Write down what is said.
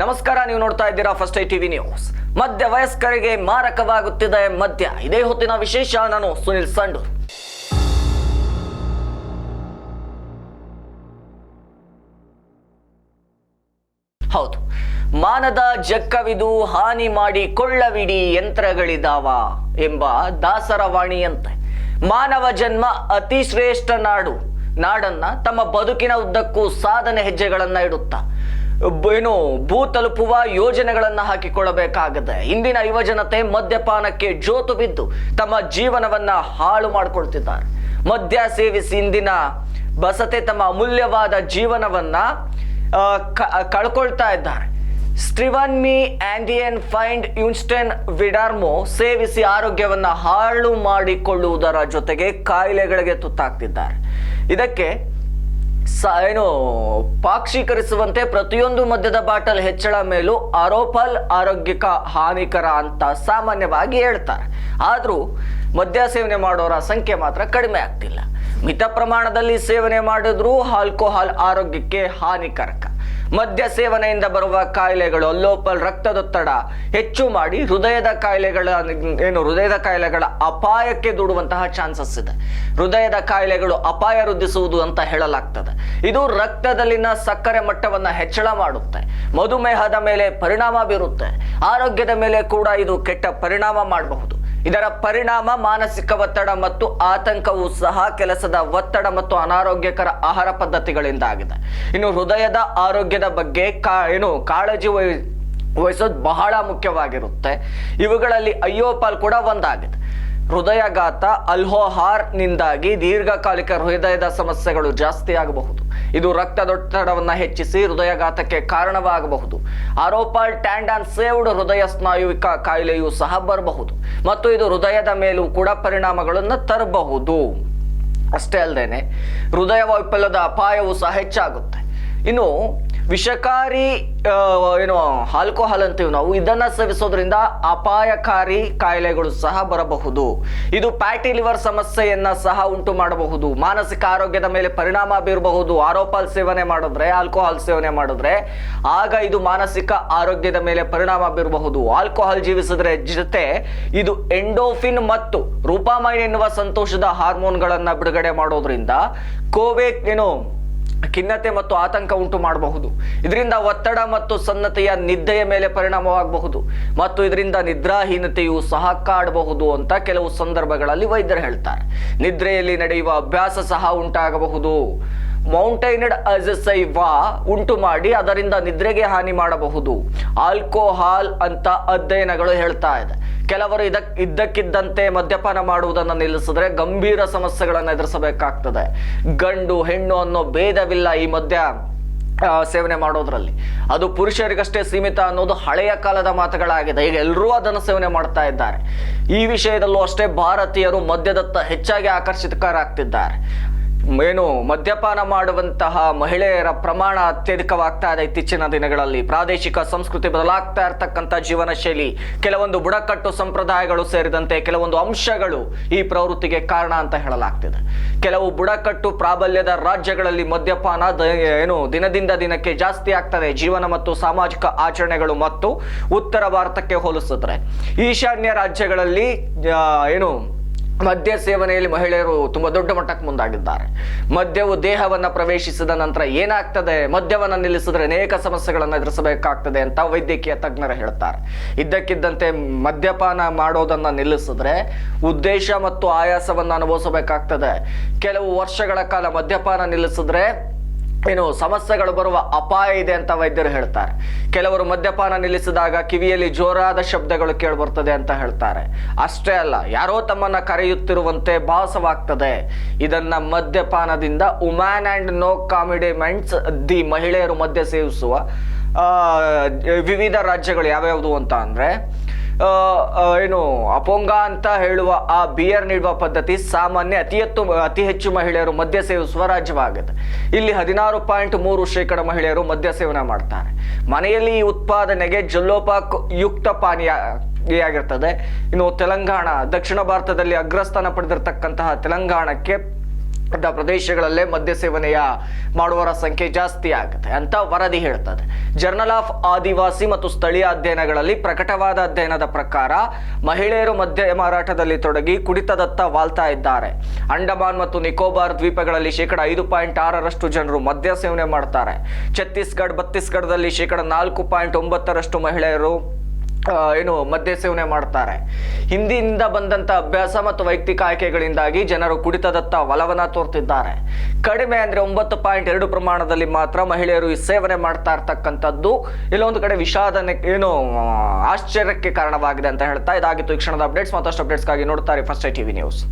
ನಮಸ್ಕಾರ, ನೀವು ನೋಡ್ತಾ ಇದ್ದೀರಾ ಫಸ್ಟ್ ಐ ಟಿವಿ ನ್ಯೂಸ್. ಮಧ್ಯ ವಯಸ್ಕರಿಗೆ ಮಾರಕವಾಗುತ್ತಿದೆ ಮದ್ಯ. ಇದೇ ಹೊತ್ತಿನ ವಿಶೇಷ, ನಾನು ಸುನಿಲ್ ಸಂಡು ಹೌದು. ಮಾನದ ಜಕ್ಕವಿದು ಹಾನಿ ಮಾಡಿ ಕೊಳ್ಳವಿಡಿ ಯಂತ್ರಗಳಿದಾವ ಎಂಬ ದಾಸರವಾಣಿಯಂತೆ ಮಾನವ ಜನ್ಮ ಅತಿ ಶ್ರೇಷ್ಠ ನಾಡು. ನಾಡನ್ನ ತಮ್ಮ ಬದುಕಿನ ಉದ್ದಕ್ಕೂ ಸಾಧನೆ ಹೆಜ್ಜೆಗಳನ್ನ ಇಡುತ್ತಾ. ಏನು ಭೂ ತಲುಪುವ ಯೋಜನೆಗಳನ್ನ ಹಾಕಿಕೊಳ್ಳಬೇಕಾಗದೆ ಇಂದಿನ ಯುವಜನತೆ ಮದ್ಯಪಾನಕ್ಕೆ ಜೋತು ಬಿದ್ದು ತಮ್ಮ ಜೀವನವನ್ನ ಹಾಳು ಮಾಡಿಕೊಳ್ತಿದ್ದಾರೆ. ಮದ್ಯ ಸೇವಿಸಿ ಇಂದಿನ ಬಸತೆ ತಮ್ಮ ಅಮೂಲ್ಯವಾದ ಜೀವನವನ್ನ ಕಳ್ಕೊಳ್ತಾ ಇದ್ದಾರೆ. ಸ್ಟ್ರಿವನ್ಮಿ ಆಂಡಿಯನ್, ಫೈಂಡ್, ಯುನ್ಸ್ಟನ್, ವಿಡಾರ್ಮೋ ಸೇವಿಸಿ ಆರೋಗ್ಯವನ್ನ ಹಾಳು ಮಾಡಿಕೊಳ್ಳುವುದರ ಜೊತೆಗೆ ಕಾಯಿಲೆಗಳಿಗೆ ತುತ್ತಾಗ್ತಿದ್ದಾರೆ. ಇದಕ್ಕೆ ಸ ಏನು ಪಾಕ್ಷೀಕರಿಸುವಂತೆ ಪ್ರತಿಯೊಂದು ಮದ್ಯದ ಬಾಟಲ್ ಹೆಚ್ಚಳ ಮೇಲೂ ಆರೋಪಲ್ ಆರೋಗ್ಯಕ ಹಾನಿಕರ ಅಂತ ಸಾಮಾನ್ಯವಾಗಿ ಹೇಳ್ತಾರೆ. ಆದರೂ ಮದ್ಯ ಸೇವನೆ ಮಾಡೋರ ಸಂಖ್ಯೆ ಮಾತ್ರ ಕಡಿಮೆ ಆಗ್ತಿಲ್ಲ. ಮಿತ ಪ್ರಮಾಣದಲ್ಲಿ ಸೇವನೆ ಮಾಡಿದ್ರೂ ಆಲ್ಕೋಹಾಲ್ ಆರೋಗ್ಯಕ್ಕೆ ಹಾನಿಕಾರಕ. ಮದ್ಯ ಸೇವನೆಯಿಂದ ಬರುವ ಕಾಯಿಲೆಗಳು, ಲೋಪಲ್ ರಕ್ತದೊತ್ತಡ ಹೆಚ್ಚು ಮಾಡಿ ಹೃದಯದ ಕಾಯಿಲೆಗಳ, ಏನು ಹೃದಯದ ಕಾಯಿಲೆಗಳ ಅಪಾಯಕ್ಕೆ ದೂಡುವಂತಹ ಚಾನ್ಸಸ್ ಇದೆ. ಹೃದಯದ ಕಾಯಿಲೆಗಳು ಅಪಾಯ ವೃದ್ಧಿಸುವುದು ಅಂತ ಹೇಳಲಾಗ್ತದೆ. ಇದು ರಕ್ತದಲ್ಲಿನ ಸಕ್ಕರೆ ಮಟ್ಟವನ್ನು ಹೆಚ್ಚಳ ಮಾಡುತ್ತೆ. ಮಧುಮೇಹದ ಮೇಲೆ ಪರಿಣಾಮ ಬೀರುತ್ತೆ. ಆರೋಗ್ಯದ ಮೇಲೆ ಕೂಡ ಇದು ಕೆಟ್ಟ ಪರಿಣಾಮ ಮಾಡಬಹುದು. ಇದರ ಪರಿಣಾಮ ಮಾನಸಿಕ ಒತ್ತಡ ಮತ್ತು ಆತಂಕವೂ ಸಹ ಕೆಲಸದ ಒತ್ತಡ ಮತ್ತು ಅನಾರೋಗ್ಯಕರ ಆಹಾರ ಪದ್ಧತಿಗಳಿಂದ ಆಗಿದೆ ಇನ್ನು ಹೃದಯದ ಆರೋಗ್ಯದ ಬಗ್ಗೆ ಕಾ, ಏನು ಕಾಳಜಿ ವಹಿ, ವಹಿಸೋದು ಬಹಳ ಮುಖ್ಯವಾಗಿರುತ್ತೆ. ಇವುಗಳಲ್ಲಿ ಅಯ್ಯೋಪಾಲ್ ಕೂಡ ಒಂದಾಗಿದೆ. ಹೃದಯಘಾತ, ಅಲ್ಹೋಹಾರ್ನಿಂದಾಗಿ ದೀರ್ಘಕಾಲಿಕ ಹೃದಯದ ಸಮಸ್ಯೆಗಳು ಜಾಸ್ತಿ ಆಗಬಹುದು. ಇದು ರಕ್ತದೊತ್ತಡವನ್ನ ಹೆಚ್ಚಿಸಿ ಹೃದಯಘಾತಕ್ಕೆ ಕಾರಣವಾಗಬಹುದು. ಆರೋಪಾಲ್ ಟ್ಯಾಂಡಾನ್ ಸೇವ್ಡ್ ಹೃದಯ ಸ್ನಾಯುವಿಕ ಕಾಯಿಲೆಯೂ ಸಹ ಬರಬಹುದು. ಮತ್ತು ಇದು ಹೃದಯದ ಮೇಲೂ ಕೂಡ ಪರಿಣಾಮಗಳನ್ನು ತರಬಹುದು. ಅಷ್ಟೇ ಅಲ್ಲದೇನೆ ಹೃದಯ ವೈಫಲ್ಯದ ಅಪಾಯವೂ ಸಹ ಹೆಚ್ಚಾಗುತ್ತೆ. ಇನ್ನು ವಿಷಕಾರಿ ಏನು ಆಲ್ಕೋಹಾಲ್ ಅಂತೀವಿ ನಾವು, ಇದನ್ನ ಸೇವಿಸೋದ್ರಿಂದ ಅಪಾಯಕಾರಿ ಕಾಯಿಲೆಗಳು ಸಹ ಬರಬಹುದು. ಇದು ಪ್ಯಾಟಿ ಲಿವರ್ ಸಮಸ್ಯೆಯನ್ನ ಸಹ ಉಂಟು ಮಾಡಬಹುದು. ಮಾನಸಿಕ ಆರೋಗ್ಯದ ಮೇಲೆ ಪರಿಣಾಮ ಬೀರಬಹುದು. ಆರೋಪಾಲ್ ಸೇವನೆ ಮಾಡಿದ್ರೆ ಆಲ್ಕೋಹಾಲ್ ಸೇವನೆ ಮಾಡಿದ್ರೆ, ಆಗ ಇದು ಮಾನಸಿಕ ಆರೋಗ್ಯದ ಮೇಲೆ ಪರಿಣಾಮ ಬೀರಬಹುದು. ಆಲ್ಕೋಹಾಲ್ ಜೀವಿಸಿದ್ರೆ ಜೊತೆ ಇದು ಎಂಡೋಫಿನ್ ಮತ್ತು ರೂಪಾಮೈನ್ ಎನ್ನುವ ಸಂತೋಷದ ಹಾರ್ಮೋನ್ಗಳನ್ನ ಬಿಡುಗಡೆ ಮಾಡೋದ್ರಿಂದ, ಕೋವೆ, ಏನು ಖಿನ್ನತೆ ಮತ್ತು ಆತಂಕ ಉಂಟು ಮಾಡಬಹುದು. ಇದರಿಂದ ಒತ್ತಡ ಮತ್ತು ಸನ್ನತೆಯ ನಿದ್ದೆಯ ಮೇಲೆ ಪರಿಣಾಮವಾಗಬಹುದು. ಮತ್ತು ಇದರಿಂದ ನಿದ್ರಾಹೀನತೆಯು ಸಹ ಕಾಡಬಹುದು ಅಂತ ಕೆಲವು ಸಂದರ್ಭಗಳಲ್ಲಿ ವೈದ್ಯರು ಹೇಳ್ತಾರೆ. ನಿದ್ರೆಯಲ್ಲಿ ನಡೆಯುವ ಅಭ್ಯಾಸ ಸಹ ಉಂಟಾಗಬಹುದು. ಮೌಂಟೈನಡ್ ಅಜಸೈವಾ ಉಂಟು ಮಾಡಿ ಅದರಿಂದ ನಿದ್ರೆಗೆ ಹಾನಿ ಮಾಡಬಹುದು. ಆಲ್ಕೋಹಾಲ್ ಅಂತ ಅಧ್ಯಯನಗಳು ಹೇಳ್ತಾ ಇದೆ. ಕೆಲವರು ಇದಕ್ ಇದ್ದಕ್ಕಿದ್ದಂತೆ ಮದ್ಯಪಾನ ಮಾಡುವುದನ್ನು ನಿಲ್ಲಿಸಿದ್ರೆ ಗಂಭೀರ ಸಮಸ್ಯೆಗಳನ್ನು ಎದುರಿಸಬೇಕಾಗ್ತದೆ. ಗಂಡು, ಹೆಣ್ಣು ಅನ್ನೋ ಭೇದವಿಲ್ಲ ಈ ಮದ್ಯ ಸೇವನೆ ಮಾಡೋದ್ರಲ್ಲಿ. ಅದು ಪುರುಷರಿಗಷ್ಟೇ ಸೀಮಿತ ಅನ್ನೋದು ಹಳೆಯ ಕಾಲದ ಮಾತುಗಳಾಗಿದೆ. ಈಗ ಎಲ್ಲರೂ ಅದನ್ನು ಸೇವನೆ ಮಾಡ್ತಾ ಇದ್ದಾರೆ. ಈ ವಿಷಯದಲ್ಲೂ ಅಷ್ಟೇ ಭಾರತೀಯರು ಮದ್ಯದತ್ತ ಹೆಚ್ಚಾಗಿ ಆಕರ್ಷಿತರಾಗ್ತಿದ್ದಾರೆ ಏನು, ಮದ್ಯಪಾನ ಮಾಡುವಂತಹ ಮಹಿಳೆಯರ ಪ್ರಮಾಣ ಅತ್ಯಧಿಕವಾಗ್ತಾ ಇದೆ ಇತ್ತೀಚಿನ ದಿನಗಳಲ್ಲಿ. ಪ್ರಾದೇಶಿಕ ಸಂಸ್ಕೃತಿ ಬದಲಾಗ್ತಾ ಇರತಕ್ಕಂಥ ಜೀವನ ಶೈಲಿ ಕೆಲವೊಂದು ಬುಡಕಟ್ಟು ಸಂಪ್ರದಾಯಗಳು ಸೇರಿದಂತೆ ಕೆಲವೊಂದು ಅಂಶಗಳು ಈ ಪ್ರವೃತ್ತಿಗೆ ಕಾರಣ ಅಂತ ಹೇಳಲಾಗ್ತಿದೆ. ಕೆಲವು ಬುಡಕಟ್ಟು ಪ್ರಾಬಲ್ಯದ ರಾಜ್ಯಗಳಲ್ಲಿ ಮದ್ಯಪಾನ ಏನು, ದಿನದಿಂದ ದಿನಕ್ಕೆ ಜಾಸ್ತಿ ಆಗ್ತದೆ. ಜೀವನ ಮತ್ತು ಸಾಮಾಜಿಕ ಆಚರಣೆಗಳು ಮತ್ತು ಉತ್ತರ ಭಾರತಕ್ಕೆ ಹೋಲಿಸಿದ್ರೆ. ಈಶಾನ್ಯ ರಾಜ್ಯಗಳಲ್ಲಿ ಏನು ಮದ್ಯ ಸೇವನೆಯಲ್ಲಿ ಮಹಿಳೆಯರು ತುಂಬಾ ದೊಡ್ಡ ಮಟ್ಟಕ್ಕೆ ಮುಂದಾಗಿದ್ದಾರೆ. ಮದ್ಯವು ದೇಹವನ್ನ ಪ್ರವೇಶಿಸಿದ ನಂತರ ಏನಾಗ್ತದೆ? ಮದ್ಯವನ್ನು ನಿಲ್ಲಿಸಿದ್ರೆ ಅನೇಕ ಸಮಸ್ಯೆಗಳನ್ನು ಎದುರಿಸಬೇಕಾಗ್ತದೆ ಅಂತ ವೈದ್ಯಕೀಯ ತಜ್ಞರು ಹೇಳ್ತಾರೆ. ಇದ್ದಕ್ಕಿದ್ದಂತೆ ಮದ್ಯಪಾನ ಮಾಡೋದನ್ನ ನಿಲ್ಲಿಸಿದ್ರೆ ಉದ್ದೇಶ ಮತ್ತು ಆಯಾಸವನ್ನು ಅನುಭವಿಸಬೇಕಾಗ್ತದೆ. ಕೆಲವು ವರ್ಷಗಳ ಕಾಲ ಮದ್ಯಪಾನ ನಿಲ್ಲಿಸಿದ್ರೆ ಏನು ಸಮಸ್ಯೆಗಳು ಬರುವ ಅಪಾಯ ಇದೆ ಅಂತ ವೈದ್ಯರು ಹೇಳ್ತಾರೆ. ಕೆಲವರು ಮದ್ಯಪಾನ ನಿಲ್ಲಿಸಿದಾಗ ಕಿವಿಯಲ್ಲಿ ಜೋರಾದ ಶಬ್ದಗಳು ಕೇಳಿಬರ್ತದೆ ಅಂತ ಹೇಳ್ತಾರೆ. ಅಷ್ಟೇ ಅಲ್ಲ, ಯಾರೋ ತಮ್ಮನ್ನ ಕರೆಯುತ್ತಿರುವಂತೆ ಭಾಸವಾಗ್ತದೆ. ಇದನ್ನ ಮದ್ಯಪಾನದಿಂದ ಉಮ್ಯಾನ್ ಅಂಡ್ ನೋ ಕಾಮಿಡಿಮೆಂಟ್ಸ್ ದಿ ಮಹಿಳೆಯರು ಮದ್ಯ ಸೇವಿಸುವ ವಿವಿಧ ರಾಜ್ಯಗಳು ಯಾವ್ಯಾವುದು ಅಂತ ಅಂದ್ರೆ ಏನು, ಅಪೊಂಗ ಅಂತ ಹೇಳುವ ಆ ಬಿಯರ್ ನೀಡುವ ಪದ್ಧತಿ ಸಾಮಾನ್ಯ ಅತಿ ಹೆಚ್ಚು ಅತಿ ಹೆಚ್ಚು ಮಹಿಳೆಯರು ಮದ್ಯ ಸೇವಿಸುವ ರಾಜ್ಯವಾಗಿದೆ ಇಲ್ಲಿ ಹದಿನಾರು ಪಾಯಿಂಟ್ ಮೂರು ಶೇಕಡ ಮಹಿಳೆಯರು ಮದ್ಯ ಸೇವನೆ ಮಾಡ್ತಾರೆ. ಮನೆಯಲ್ಲಿ ಈ ಉತ್ಪಾದನೆಗೆ ಜಲ್ಲೋಪಾಕ್ ಯುಕ್ತ ಪಾನೀಯ ಆಗಿರ್ತದೆ ಇನ್ನು ತೆಲಂಗಾಣ, ದಕ್ಷಿಣ ಭಾರತದಲ್ಲಿ ಅಗ್ರಸ್ಥಾನ ಪಡೆದಿರತಕ್ಕಂತಹ ತೆಲಂಗಾಣಕ್ಕೆ ಅಂತ ಪ್ರದೇಶಗಳಲ್ಲೇ ಮದ್ಯ ಸೇವನೆಯ ಮಾಡುವವರ ಸಂಖ್ಯೆ ಜಾಸ್ತಿ ಆಗುತ್ತೆ ಅಂತ ವರದಿ ಹೇಳ್ತದೆ. ಜರ್ನಲ್ ಆಫ್ ಆದಿವಾಸಿ ಮತ್ತು ಸ್ಥಳೀಯ ಅಧ್ಯಯನಗಳಲ್ಲಿ ಪ್ರಕಟವಾದ ಅಧ್ಯಯನದ ಪ್ರಕಾರ ಮಹಿಳೆಯರು ಮದ್ಯ ಮಾರಾಟದಲ್ಲಿ ತೊಡಗಿ ಕುಡಿತದತ್ತ ವಾಲ್ತಾ ಇದ್ದಾರೆ. ಅಂಡಮಾನ್ ಮತ್ತು ನಿಕೋಬಾರ್ ದ್ವೀಪಗಳಲ್ಲಿ ಶೇಕಡ ಐದು ಪಾಯಿಂಟ್ ಆರರಷ್ಟು ಜನರು ಮದ್ಯ ಸೇವನೆ ಮಾಡ್ತಾರೆ. ಛತ್ತೀಸ್ಗಢ ಛತ್ತೀಸ್ಗಢದಲ್ಲಿ ಶೇಕಡ ನಾಲ್ಕು ಪಾಯಿಂಟ್ ಒಂಬತ್ತರಷ್ಟು ಮಹಿಳೆಯರು ಏನು ಮದ್ಯ ಸೇವನೆ ಮಾಡ್ತಾರೆ. ಹಿಂದಿನಿಂದ ಬಂದಂತ ಅಭ್ಯಾಸ ಮತ್ತು ವೈಯಕ್ತಿಕ ಆಯ್ಕೆಗಳಿಂದಾಗಿ ಜನರು ಕುಡಿತದತ್ತ ಒಲವನ್ನ ತೋರ್ತಿದ್ದಾರೆ. ಕಡಿಮೆ ಅಂದ್ರೆ ಒಂಬತ್ತು ಪಾಯಿಂಟ್ ಎರಡು ಪ್ರಮಾಣದಲ್ಲಿ ಮಾತ್ರ ಮಹಿಳೆಯರು ಈ ಸೇವನೆ ಮಾಡ್ತಾ ಇರ್ತಕ್ಕಂಥದ್ದು. ಇಲ್ಲೊಂದು ಕಡೆ ವಿಷಾದನೆ ಏನು, ಆಶ್ಚರ್ಯಕ್ಕೆ ಕಾರಣವಾಗಿದೆ ಅಂತ ಹೇಳ್ತಾ ಇದಾಗಿತ್ತು ಈ ಕ್ಷಣದ ಅಪ್ಡೇಟ್ಸ್. ಮತ್ತಷ್ಟು ಅಪ್ಡೇಟ್ಸ್ಗಾಗಿ ನೋಡ್ತಾರೆ ಫಸ್ಟ್ ಐ ಟಿವಿ ನ್ಯೂಸ್.